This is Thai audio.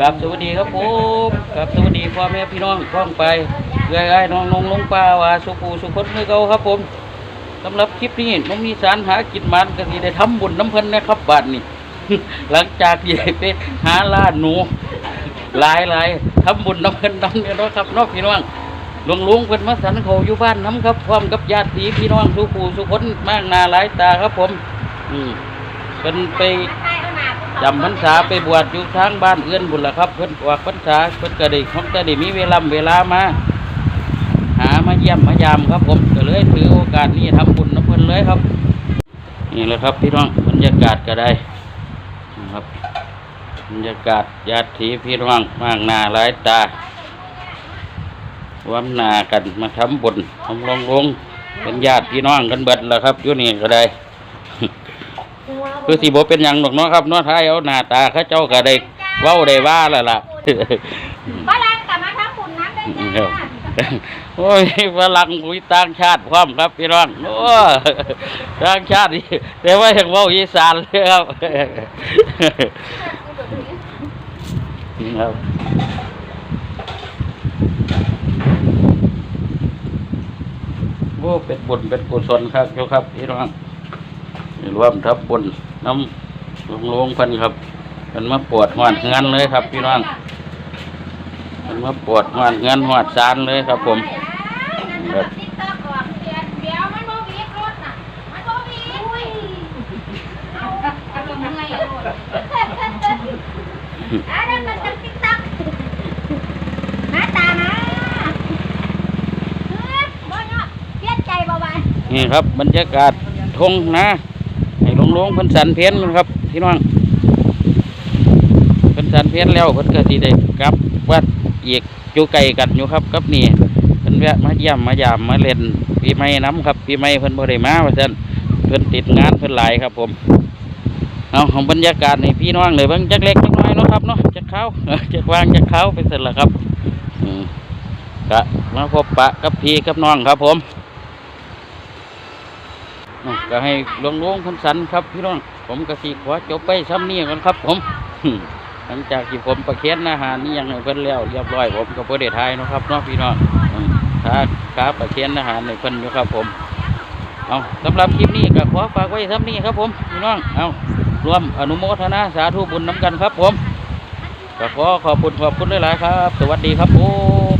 กับสวัสดีครับผมกับสวัสดีพ่อแม่พี่น้องพ้องไปเอ้ยไอ้น้องนงลงป่าว่าสุปูสุคนคือเก่าครับผมสำหรับคลิปนี้น้องมีสารหากินมันก็สิได้ทำบุญน้ำเพิ่นนะครับบาดนี้หลังจากที่ได้ไปหาล่าหนูหลายหลายทำบุญน้ำเพิ่นน้ำเนี่ยเนาะครับน้องพี่น้องหลวงลุงเพิ่นมาสันเขาอยู่บ้านน้ำครับพร้อมกับญาติพี่น้องสุปูสุคนมากนาหลายตาครับผม อืมเพิ่นไป จำพรรษาไปบวชอยู่ทางบ้านเอื้อนบุญละครับ เพิ่นออกพรรษาเพิ่นก็ได้ของแต่ได้มีเวลาเวลามา หามาเยี่ยมมายามครับ ผมก็เลยถือโอกาสนี้ทำบุญนะเพิ่นเลยครับ นี่แหละครับพี่น้องบรรยากาศก็ได้นะครับบรรยากาศญาติพี่น้องมากหนาหลายตาร่วมหนากันมาทำบุญทำลงลงเป็นญาติพี่น้องกันเบิดแล้วครับอยู่นี่ก็ได้ คือสิบ่เป็นหยังดอกเนาะครับเนาะท้ายเอาหน้าตาเขาเจ้าก็ได้เว้าได้ว่าแล้วล่ะ ฝรั่งกลับมาทำบุญน้ำได้ครัจ้าบโอ้ยฝรั่งคุยต่างชาติพร้อมครับพี่น้องโอ้ต่างชาตินี่แต่ว่าอยากเว้าอีสานเลยครับนี่ครับ โอ้เป็นบุญเป็นกุศลครับโยครับพี่น้องรวมทับบุญ น้ำหลวงหลวงเพันครับมันมาปวดหวานเงินเลยครับ พี่น้องมันมาปวดหวานเงินหวานซานเลยครับ ผมครับติ๊กต๊อกออกเดือนเดี๋ยวมันโมวีรถน่ะมันโมวีอุ้ยเอาเอาลงยังไงอะรถอะนั่นมันจากติ๊กต๊อกหน้าตานะเฮ้ยบ่เนาะเสียใจบ่วะนี่ครับบรรยากาศทงนะให้หลวงหลวงเพันสันเพี้ยนครับพี่น้องเพันสันเพี้ยนแล้วเพิ่นก็สิได้กลับวัดอีกอยู่ไกลกันอยู่ครับกับนี่เพิ่นแวะมาเยี่ยมมายามมาเล่นปีใหม่น้ำครับปีใหม่เพิ่นบ่ได้มาว่าซั่นเพิ่นติดงานเพิ่นหลายครับผมเอาของบรรยากาศให้พี่น้องเลยเบิ่งจักเล็กจักน้อยเนาะครับเนาะจักเขาจักวางจักเขาไปเสร็จแล้วครับอืมก็มาพบปะกับพี่กับน้องครับผม ก็ให้หลวงหลวงคนสันครับพี่น้อง ผมก็สิขอจบไปซ้ำนี้กันครับ ผม หลังจากที่ผมประเคนอาหารนี่ยังให้เพิ่นแล้วเรียบร้อยผมก็บ่ได้ทายนะครับเนาะพี่น้องอืมถ้าการประเคนอาหารในเพิ่นอยู่ครับ ผม เอาสำหรับคลิปนี้ก็ขอฝากไว้ซ้ำนี้ครับ ผมพี่น้อง เอารวมอนุโมทนาสาธุบุญน้ำกันครับ ผมก็ขอขอบคุณขอบคุณหลายๆครับ สวัสดีครับผม